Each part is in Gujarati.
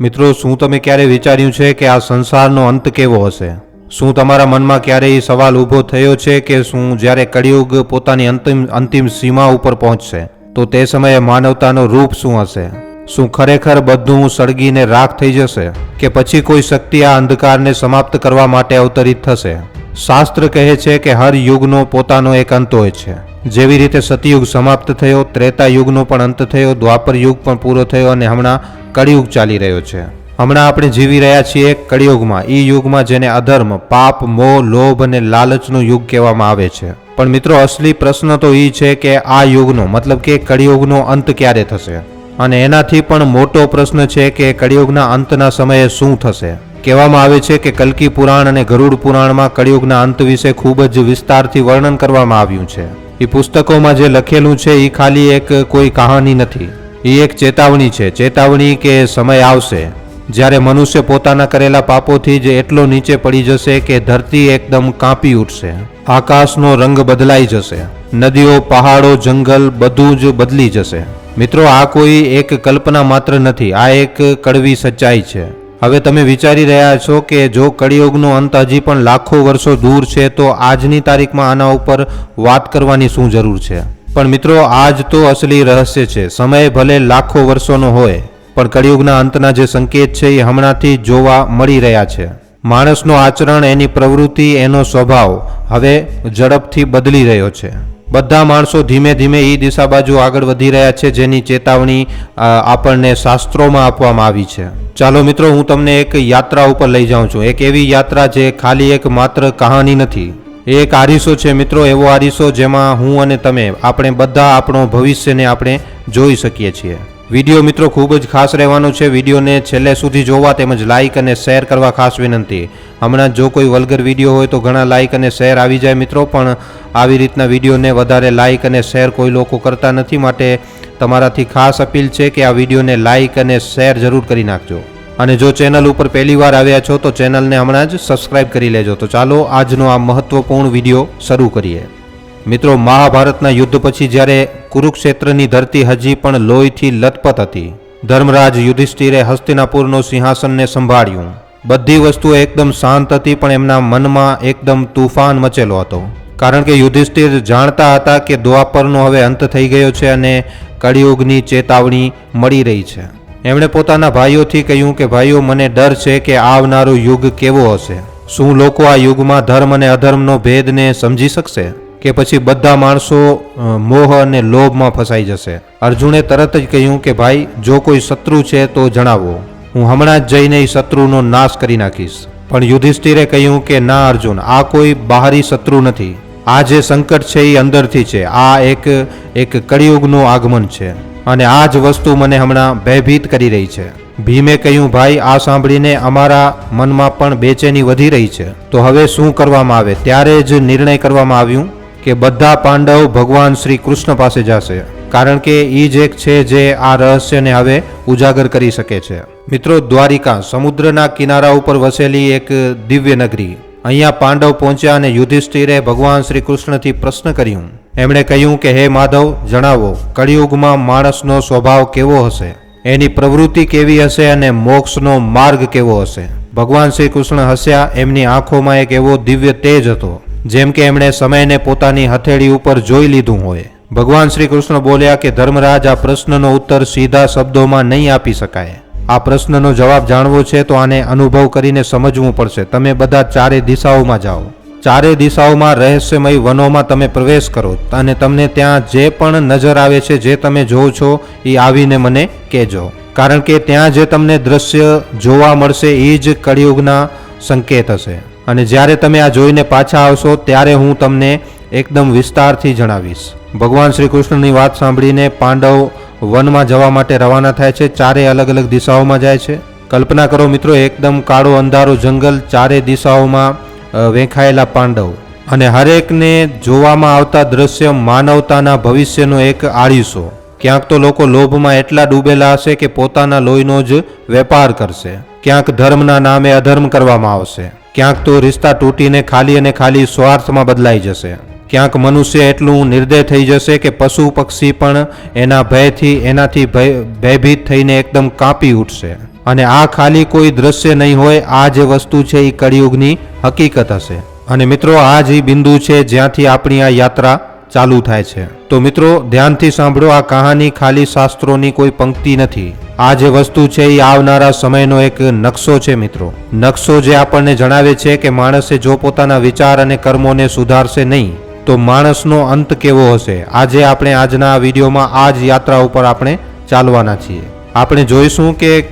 મિત્રો, શું તમે ક્યારે વિચાર્યું છે કે આ સંસારનો અંત કેવો હશે? શું તમારા મનમાં ક્યારેય સવાલ ઊભો થયો છે કે શું જ્યારે કળિયુગ પોતાની અંતિમ અંતિમ સીમા ઉપર પહોંચશે, તો તે સમયે માનવતાનો રૂપ શું હશે? શું ખરેખર બધું સળગીને રાખ થઈ જશે કે પછી કોઈ શક્તિ આ અંધકારને સમાપ્ત કરવા માટે અવતરિત થશે? શાસ્ત્ર કહે છે કે હર યુગનો પોતાનો એક અંત હોય છે. જેવી રીતે સતયુગ સમાપ્ત થયો, ત્રેતા યુગનો પણ અંત થયો, દ્વાપર યુગ પણ પૂરો થયો અને હમણાં કળિયુગ ચાલી રહ્યો છે. હમણાં આપણે જીવી રહ્યા છીએ કળિયુગમાં. એ યુગમાં જેને અધર્મ, પાપ, મોહ, લોભ અને લાલચનો યુગ કહેવામાં આવે છે. પણ મિત્રો, અસલી પ્રશ્ન તો એ છે કે આ યુગનો, મતલબ કે કળિયુગનો અંત ક્યારે થશે? અને એનાથી પણ મોટો પ્રશ્ન છે કે કળિયુગના અંતના સમયે શું થશે? કહેવામાં આવે છે કે કલ્કી પુરાણ અને ગરુડ પુરાણમાં કળિયુગના અંત વિશે ખૂબ જ વિસ્તારથી વર્ણન કરવામાં આવ્યું છે. એ પુસ્તકોમાં જે લખેલું છે એ ખાલી એક કોઈ કહાની નથી. એ એક ચેતવણી છે. ચેતવણી કે સમય આવશે. જ્યારે મનુષ્ય પોતાના કરેલા પાપોથી જ એટલો નીચે પડી જશે કે ધરતી એકદમ કાંપી ઉઠશે. આકાશનો રંગ બદલાઈ જશે. નદીઓ, પહાડો, જંગલ બધું જ બદલી જશે. મિત્રો, આ કોઈ એક કલ્પના માત્ર નથી. આ એક કડવી સચ્ચાઈ છે. હવે તમે વિચારી રહ્યા છો કે જો કળિયુગનો અંત હજી પણ લાખો વર્ષો દૂર છે, તો આજની તારીખમાં આના ઉપર વાત કરવાની શું જરૂર છે? પણ મિત્રો, આજ તો અસલી રહસ્ય છે. સમય ભલે લાખો વર્ષોનો હોય, પણ કળિયુગના અંતના જે સંકેત છે એ હમણાંથી જોવા મળી રહ્યા છે. માણસનો આચરણ, એની પ્રવૃત્તિ, એનો સ્વભાવ હવે ઝડપથી બદલી રહ્યો છે. બધા માણસો ધીમે ધીમે એ દિશા બાજુ આગળ વધી રહ્યા છે, જેની ચેતવણી આપણને શાસ્ત્રોમાં આપવામાં આવી છે. ચાલો મિત્રો, હું તમને એક યાત્રા ઉપર લઈ જાઉં છું. એક એવી યાત્રા જે ખાલી એક માત્ર કહાની નથી. એ એક આરીસો છે મિત્રો, એવો આરીસો જેમાં હું અને તમે, આપણે બધા આપણો ભવિષ્યને આપણે જોઈ શકીએ છીએ. વીડિયો મિત્રો ખૂબ જ ખાસ રહેવાનો છે. વિડીયોને છેલ્લે સુધી જોવા તેમજ લાઇક અને શેર કરવા ખાસ વિનંતી. હમણાં જો કોઈ વલગર વીડિયો હોય તો ઘણા લાઇક અને શેર આવી જાય મિત્રો, પણ આવી રીતના વિડીયોને વધારે લાઇક અને શેર કોઈ લોકો કરતા નથી માટે તમારાથી ખાસ અપીલ છે કે આ વિડીયોને લાઇક અને શેર જરૂર કરી નાખજો. અને જો ચેનલ ઉપર પહેલી વાર આવ્યા છો તો ચેનલને હમણાં જ સબસ્ક્રાઇબ કરી લેજો. તો ચાલો આજનો આ મહત્વપૂર્ણ વીડિયો શરૂ કરીએ. મિત્રો, મહાભારતના યુદ્ધ પછી જ્યારે કુરુક્ષેત્રની ધરતી હજી પણ લોહીથી લથપથ હતી, ધર્મરાજ યુધિષ્ઠિરે હસ્તિનાપુરનું સિંહાસનને સંભાળ્યું. બધી વસ્તુઓ એકદમ શાંત હતી, પણ એમના મનમાં એકદમ તુફાન મચેલો હતો. કારણ કે યુધિષ્ઠિર જાણતા હતા કે દ્વાપરનો હવે અંત થઈ ગયો છે અને કળિયુગની ચેતવણી મળી રહી છે. એમણે પોતાના ભાઈઓથી કહ્યું કે, ભાઈઓ, મને ડર છે કે આવનારો યુગ કેવો હશે? શું લોકો આ યુગમાં ધર્મ અને અધર્મનો ભેદને સમજી શકશે? કે પછી બધા માણસો મોહ અને લોભમાં ફસાઈ જશે? અર્જુને તરત જ કહ્યું કે, ભાઈ, જો કોઈ શત્રુ છે તો જણાવો. હું હમણાં જ જઈને એ શત્રુનો નાશ કરી નાખીશ. પણ યુધિષ્ઠિરે કહ્યું કે, ના, અર્જુન, આ કોઈ બહારી શત્રુ નથી. આ જે સંકટ છે એ અંદરથી છે. આ એક એક કળિયુગનું આગમન છે. અને આ જ વસ્તુ મને હમણાં ભયભીત કરી રહી છે. ભીમે કહ્યું, ભાઈ, આ સાંભળીને અમારા મનમાં પણ બેચેની વધી રહી છે. તો હવે શું કરવામાં આવે? ત્યારે જ નિર્ણય કરવામાં આવ્યું કે બધા પાંડવ ભગવાન શ્રી કૃષ્ણ પાસે જશે. કારણ કે એ જ એક છે જે આ રહસ્યને હવે ઉજાગર કરી શકે છે. મિત્રો, દ્વારિકા, સમુદ્રના કિનારા ઉપર વસેલી એક દિવ્ય નગરી. અહીંયા પાંડવ પહોંચ્યા અને યુધિષ્ઠિરે ભગવાન શ્રી કૃષ્ણથી પ્રશ્ન કર્યું. એમણે કહ્યું કે, હે માધવ, જણાવો, કળિયુગમાં માણસનો સ્વભાવ કેવો હશે? એની પ્રવૃત્તિ કેવી હશે અને મોક્ષનો માર્ગ કેવો હશે? ભગવાન શ્રી કૃષ્ણ હસ્યા, એમની આંખોમાં એક એવો દિવ્ય તેજ હતો, જેમ કે એમણે સમયને પોતાની હથેળી ઉપર જોઈ લીધું હોય. ભગવાન શ્રી કૃષ્ણ બોલ્યા કે, ધર્મરાજ, આ પ્રશ્નનો ઉત્તર સીધા શબ્દોમાં નહીં આપી શકાય. આ પ્રશ્નનો જવાબ જાણવો છે તો આને અનુભવ કરીને સમજવું પડશે. તમે બધા ચારે દિશાઓમાં જાઓ. ચારે દિશાઓમાં રહસ્યમય વનોમાં તમે પ્રવેશ કરો અને તમને ત્યાં જે પણ નજર આવે છે, જે તમે જોવો છો, એ આવીને મને કહેજો. કારણ કે ત્યાં જે તમને દ્રશ્ય જોવા મળશે, એ જ કળિયુગના સંકેત હશે. અને જ્યારે તમે આ જોઈને પાછા આવશો, ત્યારે હું તમને એકદમ વિસ્તારથી જણાવીશ. ભગવાન શ્રી કૃષ્ણની વાત સાંભળીને પાંડવ વનમાં જવા માટે રવાના થાય છે, ચારે અલગ અલગ દિશાઓમાં જાય છે. કલ્પના કરો મિત્રો, એકદમ કાળો અંધારો જંગલ ચારે દિશાઓમાં વેંખાયેલા પાંડવ. અને હરેકને જોવામાં આવતા દ્રશ્ય માનવતાના ભવિષ્યનો એક આળીસો. ક્યાંક તો લોકો લોભમાં એટલા ડૂબેલા હશે કે પોતાના લોહીનો જ વેપાર કરશે. ક્યાંક ધર્મના નામે અધર્મ કરવામાં આવશે. ક્યાંક તો રિશ્તા તૂટીને ખાલી અને ખાલી સ્વાર્થમાં બદલાઈ જશે. ક્યાંક મનુષ્ય એટલું નિર્દય થઈ જશે કે પશુ પક્ષી પણ એના ભયથી, એનાથી ભય, ભયભીત થઈને એકદમ કાંપી ઉઠશે. અને આ ખાલી કોઈ દ્રશ્ય નહીં હોય, આ જે વસ્તુ છે એ કળિયુગની હકીકત હશે. અને મિત્રો, આ જ બિંદુ છે જ્યાંથી આપણી આ યાત્રા ચાલુ થાય છે. તો મિત્રો, ધ્યાનથી સાંભળો, આ કહાની ખાલી શાસ્ત્રોની કોઈ પંક્તિ નથી. આ જે વસ્તુ છે એ આવનારા સમયનો એક નકશો છે મિત્રો. નકશો જે આપણને જણાવે છે કે માણસે જો પોતાના વિચાર અને કર્મોને સુધારશે નહીં તો માણસનો અંત કેવો હશે? આજે આપણે આજના વિડીયોમાં આ જ યાત્રા ઉપર આપણે ચાલવાના છીએ. આપણે જોઈશું કે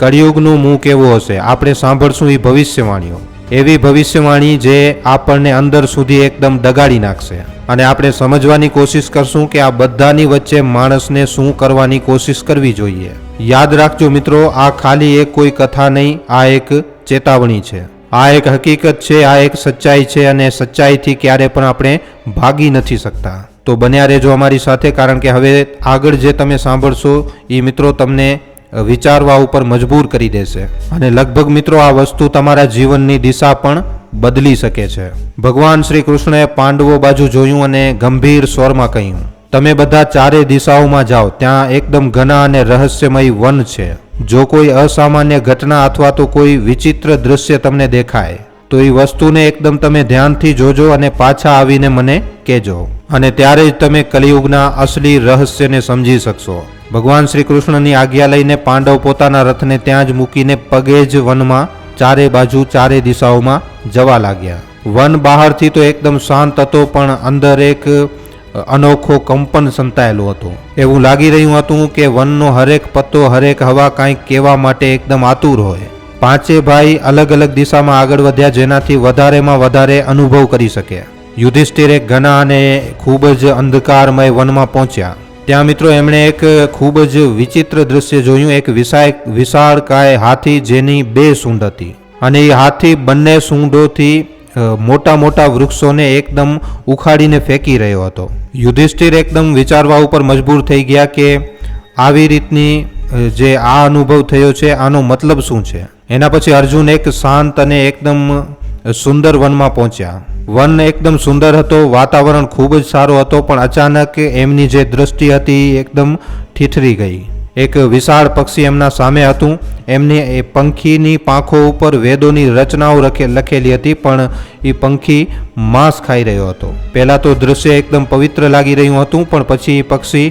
કળિયુગનું મું કેવું હશે. આપણે સાંભળશું એ ભવિષ્યવાણીઓ. એવી ભવિષ્યવાણી જે આપણને અંદર સુધી એકદમ ડગાડી નાખશે. અને આપણે સમજવાની કોશિશ કરશું કે આ બધાની વચ્ચે માણસને શું કરવાની કોશિશ કરવી જોઈએ. યાદ રાખજો મિત્રો, આ ખાલી એક કોઈ કથા નહીં, આ એક ચેતાવણી છે. આ એક હકીકત છે, આ એક સચ્ચાઈ છે અને સચ્ચાઈથી ક્યારે પણ આપણે ભાગી નથી શકતા. તો બન્યા રહેજો અમારી સાથે, કારણ કે હવે આગળ જે તમે સાંભળશો, એ મિત્રો તમને વિચારવા ઉપર મજબૂર કરી દેશે. અને લગભગ મિત્રો, આ વસ્તુ તમારા જીવનની દિશા પણ બદલી શકે છે. ભગવાન શ્રી કૃષ્ણએ પાંડવો બાજુ જોયું અને ગંભીર સ્વરમાં કહ્યું, તમે બધા ચારે દિશાઓમાં જાઓ, ત્યાં એકદમ ઘના અને રહસ્યમય વન છે. જો કોઈ અસામાન્ય ઘટના અથવા તો કોઈ વિચિત્ર દૃશ્ય તમને દેખાય, તો એ વસ્તુને એકદમ તમે ધ્યાનથી જોજો અને પાછા આવીને મને કહેજો. અને ત્યારે જ તમે કલિયુગના અસલી રહસ્યને સમજી શકશો. ભગવાન શ્રી કૃષ્ણની આજ્ઞા લઈને પાંડવ પોતાના રથને ત્યાં જ મૂકીને પગે જ વનમાં ચારે બાજુ ચારે દિશાઓમાં જવા લાગ્યા. વન બહારથી તો એકદમ શાંત હતો, પણ અંદર એક અનોખો કંપન સંતાયેલો હતો. એવું લાગી રહ્યું હતું કે વનનો હરેક પત્તો, હરેક હવા કાંઈક કહેવા માટે એકદમ આતુર હોય. પાંચે ભાઈ અલગ અલગ દિશામાં આગળ વધ્યા જેનાથી વધારેમાં વધારે અનુભવ કરી શકે. યુધિષ્ઠિર એક ઘણા અને ખૂબ જ અંધકારમય વનમાં પહોંચ્યા. ત્યાં મિત્રો એમણે એક ખૂબ જ વિચિત્ર દ્રશ્ય જોયું, એક વિશાળ વિશાળ કાય હાથી જેની બે સૂંઢ હતી. અને એ હાથી બંને સૂંઢોથી મોટા મોટા વૃક્ષોને એકદમ ઉખાડીને ફેંકી રહ્યો હતો. યુધિષ્ઠિર એકદમ વિચારવા ઉપર મજબૂર થઈ ગયા કે આવી રીતની જે આ અનુભવ થયો છે, આનો મતલબ શું છે? એના પછી અર્જુન એક શાંત અને એકદમ સુંદર વનમાં પહોંચ્યા. વન એકદમ સુંદર હતો, વાતાવરણ ખૂબ જ સારો હતો, પણ અચાનક એમની જે દ્રષ્ટિ હતી એકદમ ઠીઠરી ગઈ. એક વિશાળ પક્ષી એમના સામે હતું. એમની પંખીની પાંખો ઉપર વેદોની રચનાઓ લખેલી હતી, પણ એ પંખી માંસ ખાઈ રહ્યો હતો. પહેલાં તો દૃશ્ય એકદમ પવિત્ર લાગી રહ્યું હતું, પણ પછી એ પક્ષી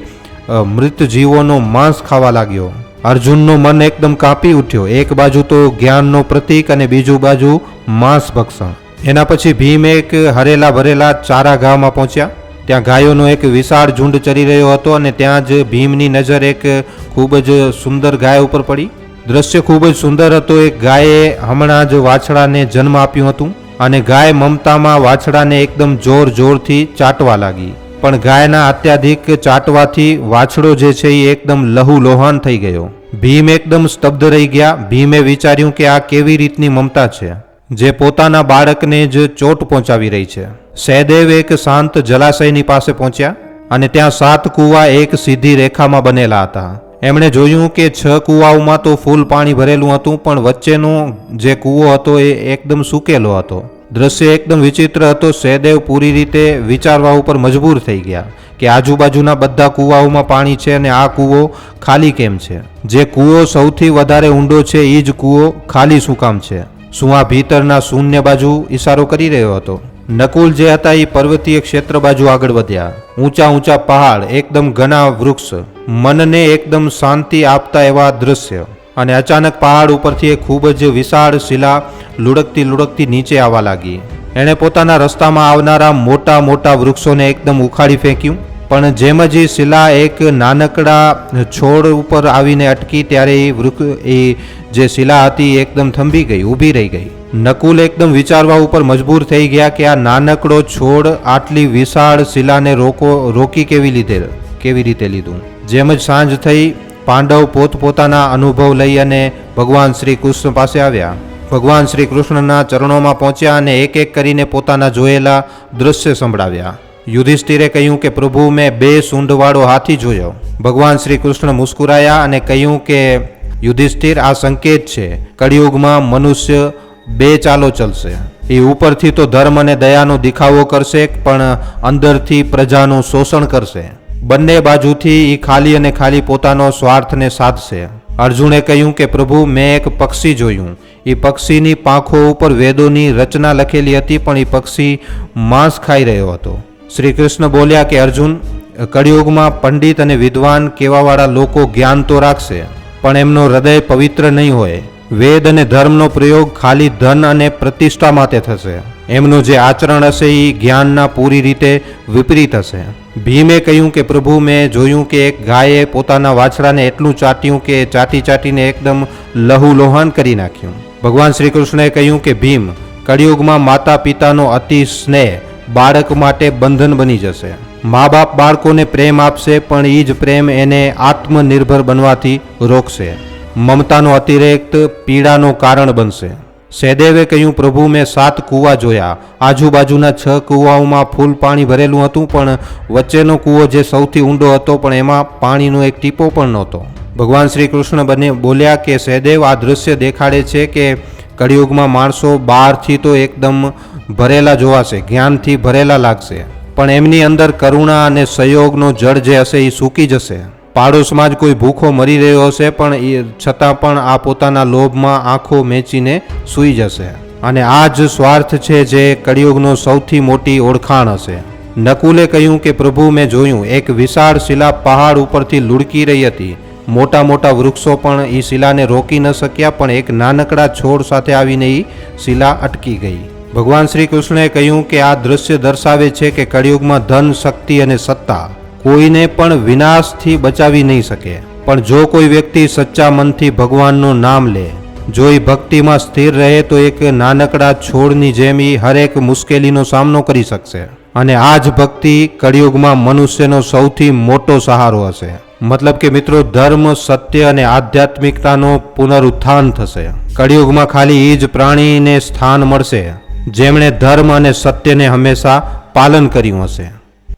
મૃત જીવોનો માંસ ખાવા લાગ્યો. અર્જુનનું મન એકદમ કાપી ઉઠ્યો. એક બાજુ તો જ્ઞાનનો પ્રતીક અને બીજું બાજુ માંસ ભક્ષણ. એના પછી ભીમ એક હરેલા ભરેલા ચારા ગામમાં પહોંચ્યા. ત્યાં ગાયોનો એક વિશાળ ઝુંડ ચરી રહ્યો હતો અને ત્યાં જ ભીમની નજર એક ખૂબ જ સુંદર ગાય ઉપર પડી. દ્રશ્ય ખૂબ જ સુંદર હતો. એક ગાયે હમણાં જ વાછડાને જન્મ આપ્યું હતું અને ગાય મમતામાં વાછડાને એકદમ જોર જોરથી ચાટવા લાગી. પણ ગાયના અત્યાધિક ચાટવાથી વાછડો જે છે એ એકદમ લહુ લોહાન થઈ ગયો. ભીમ એકદમ સ્તબ્ધ રહી ગયા. ભીમે વિચાર્યું કે આ કેવી રીતની મમતા છે? જે પોતાના બાળકને જ ચોટ પહોંચાવી રહી છે. સહદેવ એક શાંત જલાશયની પાસે પહોંચ્યા અને ત્યાં સાત કૂવા એક સીધી રેખામાં બનેલા હતા. એમણે જોયું કે છ કૂવાઓમાં તો ફૂલ પાણી ભરેલું હતું, પણ વચ્ચેનો જે કૂવો હતો એ એકદમ સૂકેલો હતો. દ્રશ્ય એકદમ વિચિત્ર હતો. સહદેવ પૂરી રીતે વિચારવા ઉપર મજબૂર થઈ ગયા કે આજુબાજુના બધા કૂવાઓમાં પાણી છે અને આ કૂવો ખાલી કેમ છે? જે કૂવો સૌથી વધારે ઊંડો છે એ જ કૂવો ખાલી શું કામ છે? શું આ ભીતરના શૂન્ય બાજુ ઈશારો કરી રહ્યો હતો. નકુલ જે હતા એ પર્વતીય ક્ષેત્ર બાજુ આગળ વધ્યા. ઊંચા ઊંચા પહાડ, એકદમ ઘણા વૃક્ષ. મનને એકદમ શાંતિ આપતા એવા દ્રશ્ય. અને અચાનક પહાડ ઉપરથી એ ખૂબ જ વિશાળ શિલા લુડકતી લુડકતી નીચે આવવા લાગી. એણે પોતાના રસ્તામાં આવનારા મોટા મોટા વૃક્ષોને એકદમ ઉખાડી ફેંક્યું. પણ જેમ જ શિલા એક નાનકડા છોડ ઉપર આવીને અટકી, ત્યારે એ વૃક્ષ એ જે શિલા હતી એકદમ થંભી ગઈ, ઊભી રહી ગઈ. નકુલ એકદમ વિચારવા ઉપર મજબૂર થઈ ગયા કે આ નાનકડો છોડ આટલી વિશાળ શિલાને રોકો, રોકી કેવી લીધે કેવી રીતે લીધું? જેમ જ સાંજ થઈ, પાંડવ પોતપોતાના અનુભવ લઈ અને ભગવાન શ્રી કૃષ્ણ પાસે આવ્યા. ભગવાન શ્રી કૃષ્ણના ચરણોમાં પહોંચ્યા અને એક એક કરીને પોતાના જોયેલા દૃશ્ય સંભળાવ્યા. યુધિષ્ઠિરે કહ્યું કે, પ્રભુ, મેં બે સૂંઢવાળો હાથી જોયો. ભગવાન શ્રી કૃષ્ણ મુસ્કુરાયા અને કહ્યું કે યુધિષ્ઠિર આ સંકેત છે. કળિયુગમાં મનુષ્ય બે ચાલો ચલશે. એ ઉપરથી તો ધર્મ અને દયાનો દેખાવો કરશે, પણ અંદરથી પ્રજાનું શોષણ કરશે. બંને બાજુથી એ ખાલી અને ખાલી પોતાનો સ્વાર્થને સાધશે. અર્જુને કહ્યું કે, પ્રભુ, મેં એક પક્ષી જોયું. એ પક્ષીની પાંખો ઉપર વેદોની રચના લખેલી હતી, પણ એ પક્ષી માંસ ખાઈ રહ્યો હતો. શ્રી કૃષ્ણ બોલ્યા કે, અર્જુન, કળિયુગમાં પંડિત અને વિદ્વાન કેવાવાળા લોકો જ્ઞાન તો રાખશે. પણ એમનો હૃદય પવિત્ર નહીં હોય. વેદ અને ધર્મનો પ્રયોગ ખાલી ધન અને પ્રતિષ્ઠા માટે થશે. એમનું જે આચરણ હશે એ જ્ઞાનના પૂરી રીતે વિપરીત હશે. ભીમે કહ્યું કે, પ્રભુ, મેં જોયું કે એક ગાયે પોતાના વાછડાને એટલું ચાટ્યું કે ચાટી ચાટીને એકદમ લહુ લોહાન કરી નાખ્યું. ભગવાન શ્રી કૃષ્ણએ કહ્યું કે, ભીમ, કળિયુગમાં માતા પિતાનો અતિ સ્નેહ બાળક માટે બંધન બની જશે. મા બાપ બાળકોને પ્રેમ આપશે, પણ એ જ પ્રેમ એને આત્મનિર્ભર બનવાથી રોકશે. મમતાનો અતિરેક્ત પીડાનો કારણ બનશે. સહેદેવે કહ્યું, પ્રભુ, મેં સાત કૂવા જોયા. આજુબાજુના છ કૂવાઓમાં ફૂલ પાણી ભરેલું હતું, પણ વચ્ચેનો કૂવો જે સૌથી ઊંડો હતો, પણ એમાં પાણીનો એક ટીપો પણ નહોતો. ભગવાન શ્રી કૃષ્ણ બંને બોલ્યા કે સહેદેવ આ દૃશ્ય દેખાડે છે કે કળિયુગમાં માણસો બહારથી તો એકદમ ભરેલા જોવાશે, જ્ઞાનથી ભરેલા લાગશે. પણ એમની અંદર કરુણા અને સહયોગનો જળ જે હશે એ સૂકી જશે. પાડોશમાં જ કોઈ ભૂખો મરી રહ્યો હશે, પણ એ છતાં પણ આ પોતાના લોભમાં આંખો મેચીને સૂઈ જશે. અને આ જ સ્વાર્થ છે જે કળિયુગનો સૌથી મોટી ઓળખાણ હશે. નકુલે કહ્યું કે પ્રભુ મેં જોયું, એક વિશાળ શિલા પહાડ ઉપરથી લુડકી રહી હતી. મોટા મોટા વૃક્ષો પણ એ શિલાને રોકી ન શક્યા, પણ એક નાનકડા છોડ સાથે આવીને એ શિલા અટકી ગઈ. ભગવાન શ્રી કૃષ્ણએ કહ્યું કે આ દૃશ્ય દર્શાવે છે કે કળિયુગમાં ધન, શક્તિ અને સત્તા કોઈને પણ વિનાશથી બચાવી નહીં શકે. પણ જો કોઈ વ્યક્તિ સચ્ચા મનથી ભગવાનનું નામ લે, જો એ ભક્તિમાં સ્થિર રહે તો એક નાનકડા છોડની જેમ એ હરેક મુશ્કેલીનો સામનો કરી શકશે. અને આ જ ભક્તિ કળિયુગમાં મનુષ્યનો સૌથી મોટો સહારો હશે. મતલબ કે મિત્રો, ધર્મ, સત્ય અને આધ્યાત્મિકતાનો પુનરુત્થાન થશે. કળિયુગમાં ખાલી એ જ પ્રાણીને સ્થાન મળશે. જેમણે ધર્મ અને સત્યને હંમેશા પાલન કર્યું હશે.